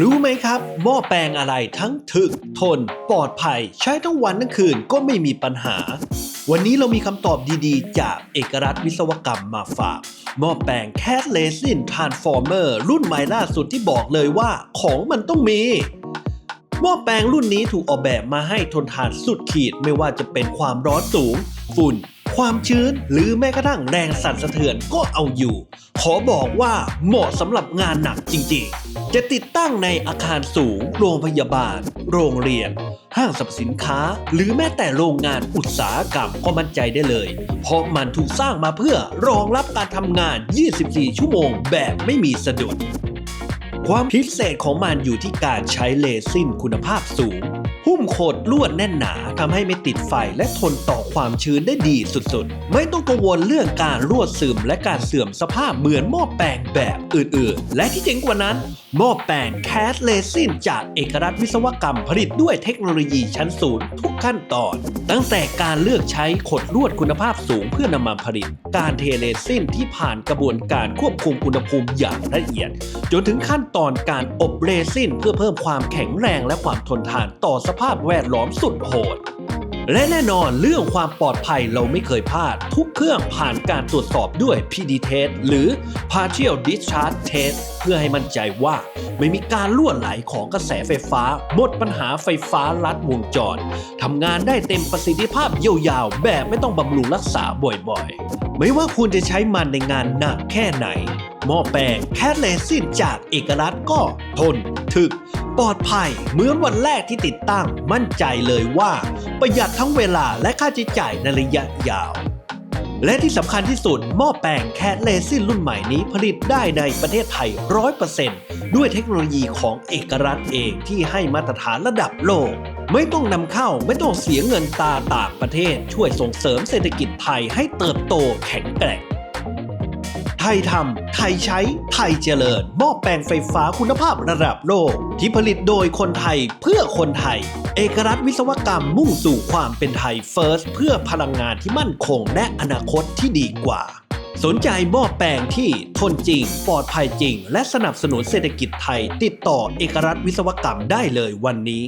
รู้ไหมครับหม้อแปลงอะไรทั้งถึก ทน ปลอดภัย ใช้ทั้งวันทั้งคืนก็ไม่มีปัญหา วันนี้เรามีคำตอบดีๆ จากเอกรัฐวิศวกรรมมาฝากหม้อแปลงแคสเลซินทรานส์ฟอร์เมอร์รุ่นใหม่ล่าสุดที่บอกเลยว่าของมันต้องมีหม้อแปลงรุ่นนี้ถูกออกแบบมาให้ทนทานสุดขีดไม่ว่าจะเป็นความร้อนสูง ฝุ่น ความชื้น หรือแม้กระทั่งแรงสั่นสะเทือนก็เอาอยู่ ขอบอกว่าเหมาะสำหรับงานหนักจริงๆ จะติดตั้งในอาคารสูง โรงพยาบาล โรงเรียน ห้างสรรพสินค้า หรือแม้แต่โรงงานอุตสาหกรรมก็มั่นใจได้เลย เพราะมันถูกสร้างมาเพื่อรองรับการทำงาน 24 ชั่วโมงแบบไม่มีสะดุด ความพิเศษของมันอยู่ที่การใช้เลซินคุณภาพสูง หุ้มโคดลวดแน่นหนาทำให้ไม่ติดไฟและทนต่อความชื้นได้ดีสุดๆ ไม่ต้องกังวลเรื่องการรั่วซึมและการเสื่อมสภาพเหมือนหม้อแปลงแบบอื่นๆ และที่เจ๋งกว่านั้น หม้อแปลงแคสเลซินจากเอกรัฐวิศวกรรมผลิตด้วยเทคโนโลยีชั้นสูงทุกขั้นตอน ตั้งแต่การเลือกใช้ขดลวดคุณภาพสูงเพื่อนำมาผลิต การเทเลซินที่ผ่านกระบวนการควบคุมอุณหภูมิอย่างละเอียด จนถึงขั้นตอนการอบเรซินเพื่อเพิ่มความแข็งแรงและความทนทานต่อสภาพแวดล้อมสุดโหด และแน่นอนเรื่องความปลอดภัยเราไม่เคยพลาด ทุกเครื่องผ่านการตรวจสอบด้วย PD test หรือ partial discharge test เพื่อให้มั่นใจว่าไม่มีการล่วไหลของกระแสไฟฟ้า หมดปัญหาไฟฟ้าลัดวงจรทำงานได้เต็มประสิทธิภาพยาวๆ แบบไม่ต้องบำรุงรักษาบ่อยๆ ไม่ว่าคุณจะใช้มันในงานหนักแค่ไหน หม้อแปลงแคสเลซินจากเอกรัฐก็ทนถึก ปลอดภัยเหมือนวันแรกที่ติดตั้งมั่นใจเลยว่า ประหยัดทั้งเวลาและค่าใช้จ่ายในระยะยาว และที่สำคัญที่สุดหม้อแปลงแคสเลซินรุ่นใหม่นี้ผลิตได้ในประเทศไทย 100%ด้วยเทคโนโลยีของเอกรัฐเองที่ให้มาตรฐานระดับโลกไม่ต้องนำเข้าไม่ต้องเสียเงินตาต่างประเทศ ช่วยส่งเสริมเศรษฐกิจไทยให้เติบโตแข็งแกร่ง ไทยทำไทยใช้ ไทยเจริญหม้อแปลงไฟฟ้าคุณภาพระดับโลก ที่ผลิตโดยคนไทยเพื่อคนไทย เอกรัฐวิศวกรรมมุ่งสู่ความเป็นไทยเฟิร์สเพื่อพลังงานที่มั่นคงและอนาคตที่ดีกว่า สนใจหม้อแปลงที่ทนจริง ปลอดภัยจริง และสนับสนุนเศรษฐกิจไทย ติดต่อเอกรัฐวิศวกรรมได้เลยวันนี้